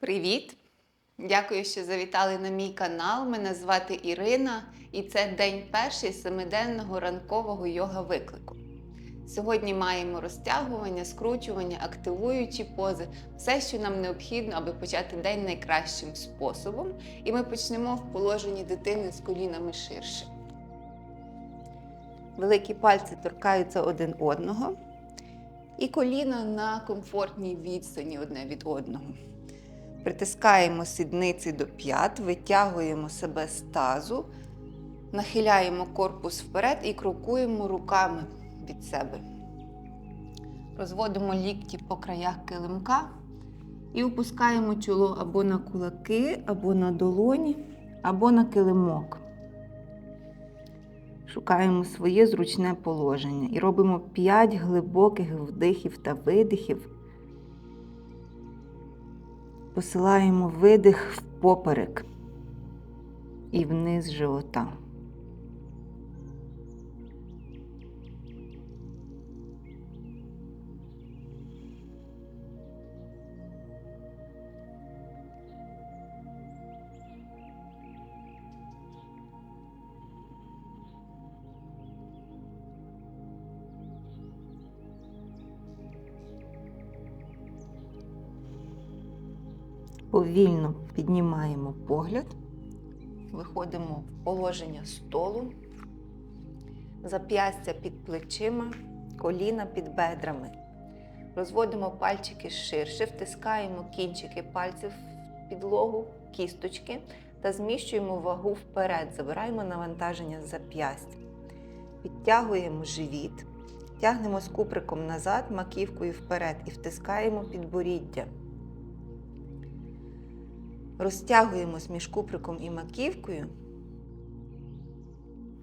Привіт! Дякую, що завітали на мій канал. Мене звати Ірина, і це день перший семиденного ранкового йога виклику. Сьогодні маємо розтягування, скручування, активуючі пози, все, що нам необхідно, аби почати день найкращим способом. І ми почнемо в положенні дитини з колінами ширше. Великі пальці торкаються один одного, і коліна на комфортній відстані одне від одного. Притискаємо сідниці до п'ят, витягуємо себе з тазу, нахиляємо корпус вперед і крокуємо руками від себе. Розводимо лікті по краях килимка і опускаємо чоло або на кулаки, або на долоні, або на килимок. Шукаємо своє зручне положення і робимо 5 глибоких вдихів та видихів. Посилаємо видих впоперек і вниз живота. Повільно піднімаємо погляд, виходимо в положення столу, зап'ястя під плечима, коліна під бедрами. Розводимо пальчики ширше, втискаємо кінчики пальців в підлогу, кісточки та зміщуємо вагу вперед, забираємо навантаження з зап'ястя. Підтягуємо живіт, тягнемо з куприком назад, маківкою вперед і втискаємо підборіддя. Розтягуємось між куприком і маківкою.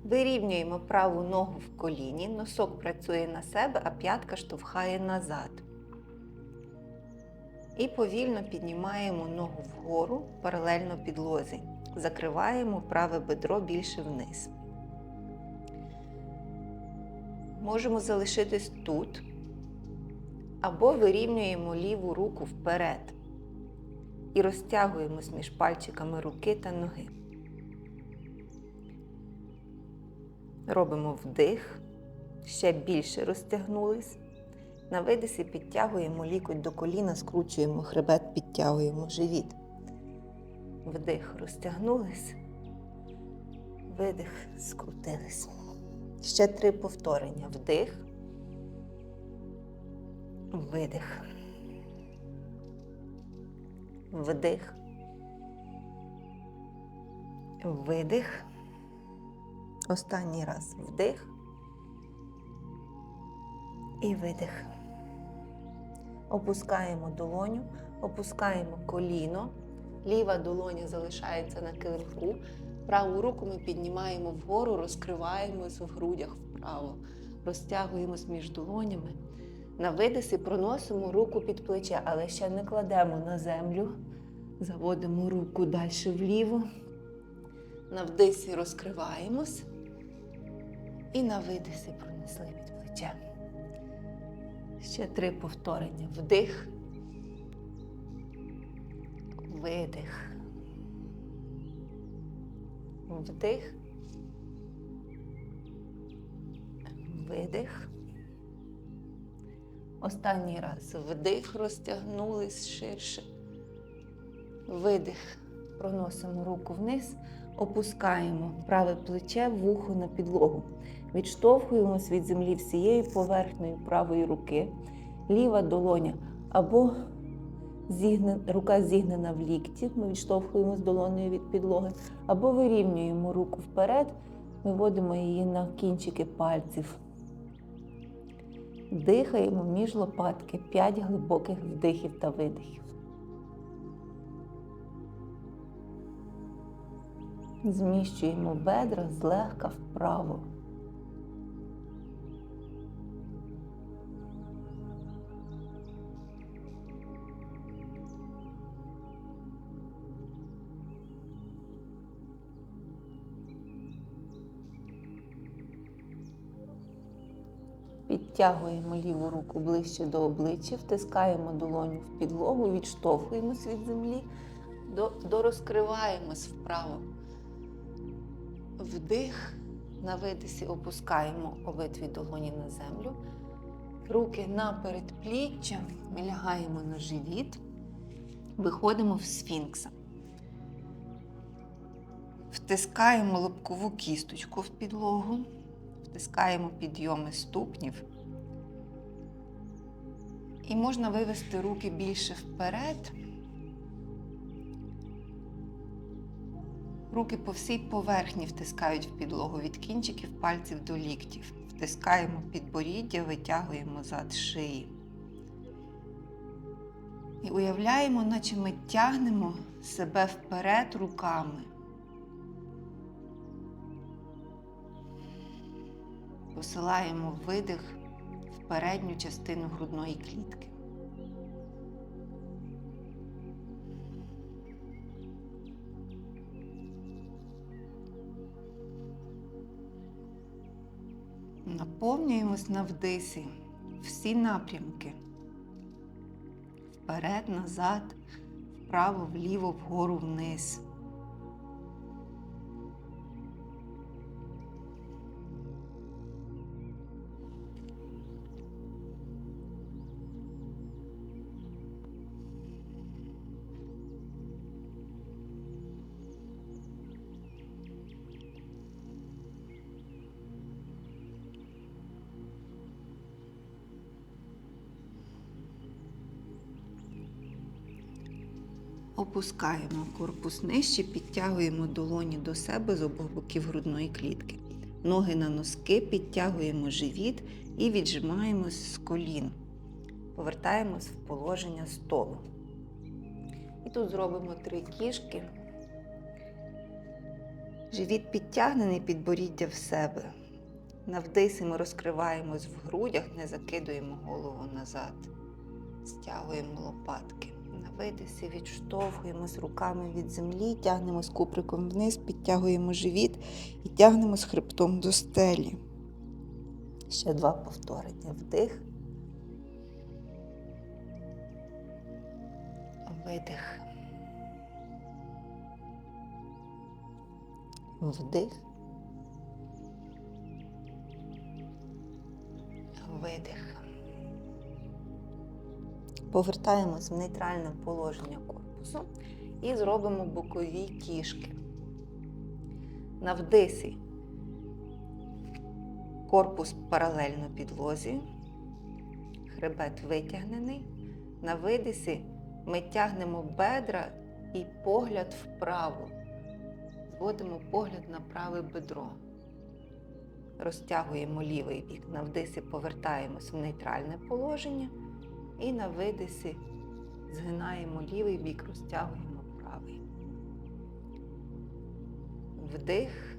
Вирівнюємо праву ногу в коліні, носок працює на себе, а п'ятка штовхає назад. І повільно піднімаємо ногу вгору паралельно підлозі. Закриваємо праве бедро більше вниз. Можемо залишитись тут або вирівнюємо ліву руку вперед і розтягуємось між пальчиками руки та ноги. Робимо вдих, ще більше розтягнулись. На видисі підтягуємо лікоть до коліна, скручуємо хребет, підтягуємо живіт. Вдих, розтягнулись. Видих, скрутились. Ще три повторення. Вдих. Видих. Вдих. Видих. Останній раз вдих. І видих. Опускаємо долоню, опускаємо коліно. Ліва долоня залишається на килимку. Праву руку ми піднімаємо вгору, розкриваємось в грудях вправо, розтягуємось між долонями. На видисі проносимо руку під плече, але ще не кладемо на землю. Заводимо руку далі вліво. На вдисі розкриваємось. І на видисі пронесли під плече. Ще три повторення. Вдих. Видих. Вдих. Видих. Останній раз вдих, розтягнулись ширше. Видих. Проносимо руку вниз, опускаємо праве плече, вухо на підлогу. Відштовхуємось від землі всією поверхнею правої руки. Ліва долоня або зігне, рука зігнена в лікті, ми відштовхуємось долонею від підлоги, або вирівнюємо руку вперед, виводимо її на кінчики пальців. Дихаємо між лопатки 5 глибоких вдихів та видихів. Зміщуємо бедра злегка вправо. Підтягуємо ліву руку ближче до обличчя, втискаємо долоню в підлогу, відштовхуємось від землі, дорозкриваємось вправо. Вдих, на видисі опускаємо обидві долоні на землю. Руки на передпліччя, ми лягаємо на живіт, виходимо в сфінкса. Втискаємо лобкову кісточку в підлогу, втискаємо підйоми ступнів. І можна вивести руки більше вперед. Руки по всій поверхні втискають в підлогу від кінчиків пальців до ліктів. Втискаємо підборіддя, витягуємо зад шиї. І уявляємо, наче ми тягнемо себе вперед руками. Посилаємо видих передню частину грудної клітки. Наповнюємось на вдисі всі напрямки. Вперед, назад, вправо, вліво, вгору, вниз. Опускаємо корпус нижче, підтягуємо долоні до себе з обох боків грудної клітки. Ноги на носки, підтягуємо живіт і віджимаємось з колін. Повертаємось в положення столу. І тут зробимо три кішки. Живіт підтягнений, підборіддя в себе. На вдисі ми розкриваємось в грудях, не закидуємо голову назад. Стягуємо лопатки. На відштовхуємось руками від землі, тягнемось куприком вниз, підтягуємо живіт і тягнемось хребтом до стелі. Ще два повторення. Вдих. Видих. Вдих. Видих. Повертаємось в нейтральне положення корпусу і зробимо бокові кішки. На вдисі корпус паралельно підлозі, хребет витягнений. На видисі ми тягнемо бедра і погляд вправо. Зводимо погляд на праве бедро. Розтягуємо лівий бік. На вдисі повертаємось в нейтральне положення. І на видисі згинаємо лівий бік, розтягуємо правий. Вдих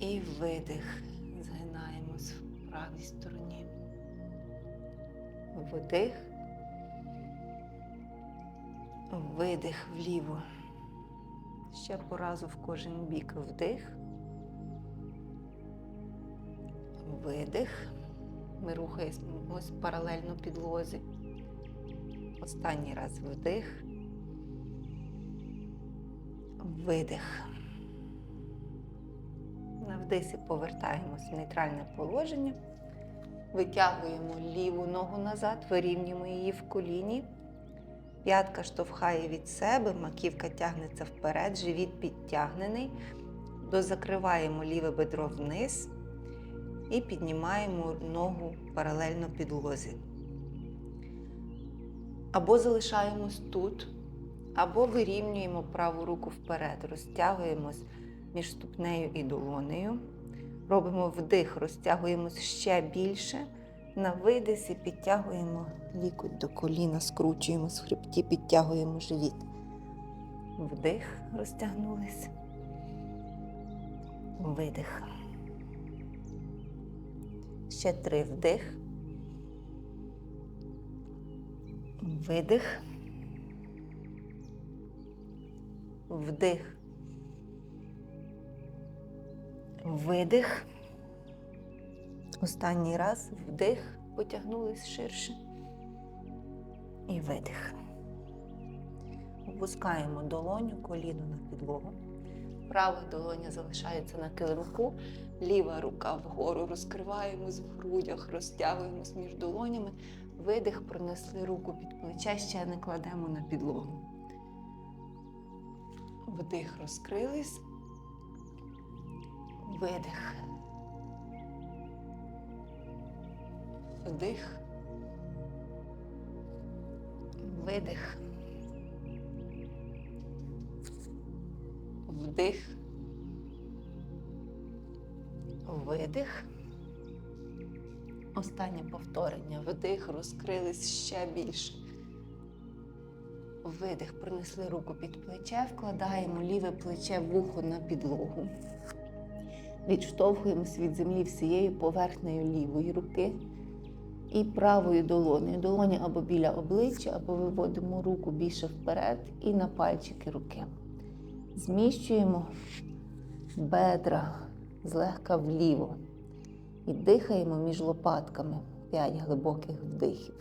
і видих. Згинаємось в правій стороні. Вдих. Видих вліво. Ще по разу в кожен бік вдих. Видих. Ми рухаємось паралельно підлозі. Останній раз вдих, видих. На вдисі повертаємось в нейтральне положення. Витягуємо ліву ногу назад, вирівнюємо її в коліні. П'ятка штовхає від себе, маківка тягнеться вперед, живіт підтягнений. Дозакриваємо ліве бедро вниз і піднімаємо ногу паралельно підлозі. Або залишаємось тут, або вирівнюємо праву руку вперед, розтягуємось між ступнею і долонею. Робимо вдих, розтягуємось ще більше. На видисі підтягуємо лікоть до коліна, скручуємось в хребті, підтягуємо живіт. Вдих, розтягнулись. Видих. Ще три вдих. Видих. Вдих. Видих. Останній раз вдих, потягнулись ширше. І видих. Опускаємо долоню, коліно на підлогу. Права долоня залишається на килимку, ліва рука вгору розкриваємось в грудях, розтягуємось між долонями. Видих, пронесли руку під плече, ще не кладемо на підлогу. Вдих, розкрились. Видих. Вдих. Видих. Вдих. Видих. Останнє повторення. Вдих, розкрились ще більше. Видих, принесли руку під плече, вкладаємо ліве плече в ухо на підлогу. Відштовхуємось від землі всією поверхнею лівої руки і правою долонею. Долоня або біля обличчя, або виводимо руку більше вперед і на пальчики руки. Зміщуємо бедра злегка вліво і дихаємо між лопатками 5 глибоких вдихів.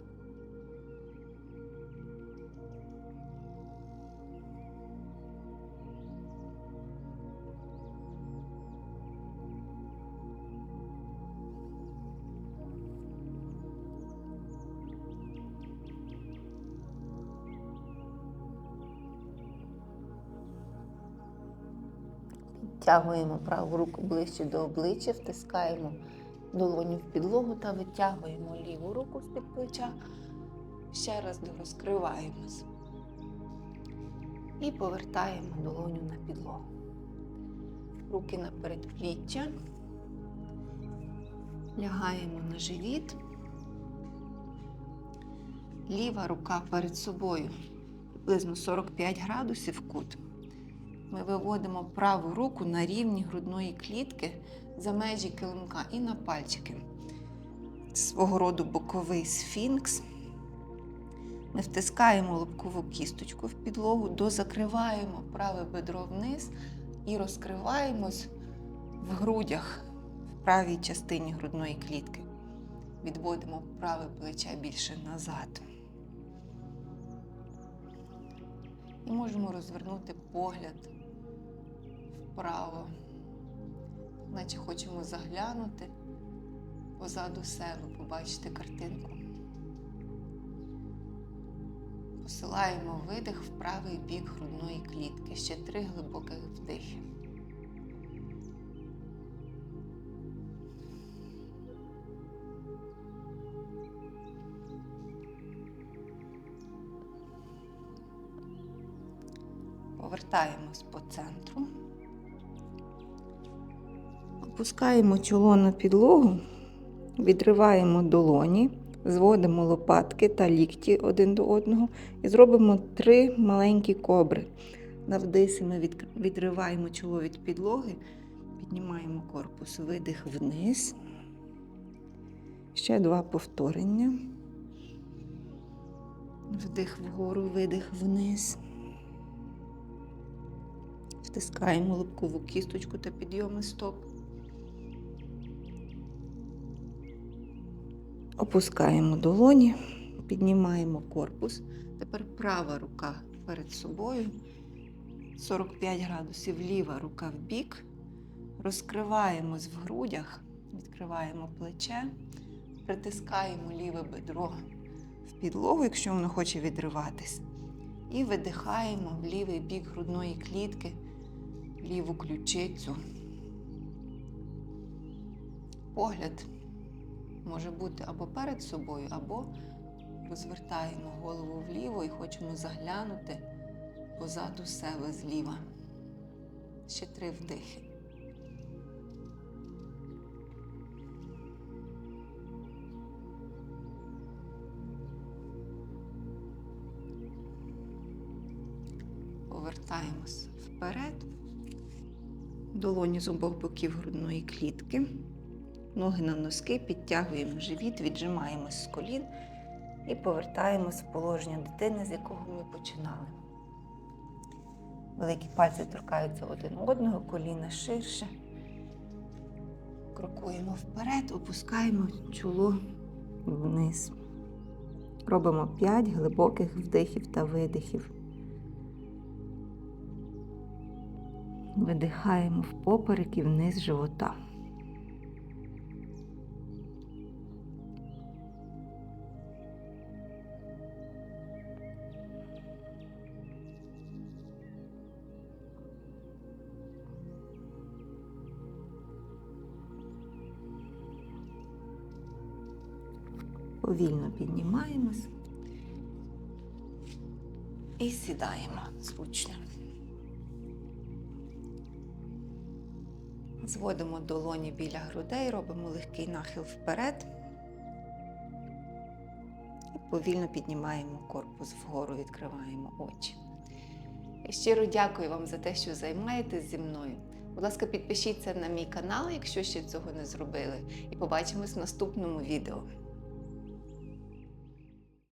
Підтягуємо праву руку ближче до обличчя, втискаємо долоню в підлогу та витягуємо ліву руку з-під плеча. Ще раз розкриваємось. І повертаємо долоню на підлогу. Руки на передпліччя. Лягаємо на живіт. Ліва рука перед собою приблизно 45 градусів кут. Ми виводимо праву руку на рівні грудної клітки за межі килимка і на пальчики. Свого роду боковий сфінкс. Ми втискаємо лобкову кісточку в підлогу, дозакриваємо праве бедро вниз і розкриваємось в грудях, в правій частині грудної клітки. Відводимо праве плече більше назад. І можемо розвернути погляд вправо, наче хочемо заглянути позаду себе, побачити картинку. Посилаємо видих в правий бік грудної клітки. Ще три глибоких вдихи. Повертаємось по центру. Опускаємо чоло на підлогу, відриваємо долоні, зводимо лопатки та лікті один до одного і зробимо три маленькі кобри. На вдисі ми відриваємо чоло від підлоги, піднімаємо корпус, видих вниз. Ще два повторення. Вдих вгору, видих вниз. Втискаємо лобкову кісточку та підйоми стоп. Опускаємо долоні, піднімаємо корпус. Тепер права рука перед собою. 45 градусів, ліва рука в бік. Розкриваємось в грудях, відкриваємо плече, притискаємо ліве бедро в підлогу, якщо воно хоче відриватись. І видихаємо в лівий бік грудної клітки, ліву ключицю. Погляд може бути або перед собою, або розвертаємо голову вліво і хочемо заглянути позаду себе зліва. Ще три вдихи. Повертаємось вперед. Долоні з обох боків грудної клітки. Ноги на носки, підтягуємо живіт, віджимаємось з колін і повертаємось в положення дитини, з якого ми починали. Великі пальці торкаються один одного, коліна ширше. Крокуємо вперед, опускаємо чоло вниз. Робимо 5 глибоких вдихів та видихів. Видихаємо в поперек і вниз живота. Повільно піднімаємось і сідаємо зручно. Зводимо долоні біля грудей, робимо легкий нахил вперед. І повільно піднімаємо корпус вгору, відкриваємо очі. Я щиро дякую вам за те, що займаєтесь зі мною. Будь ласка, підпишіться на мій канал, якщо ще цього не зробили, і побачимось в наступному відео.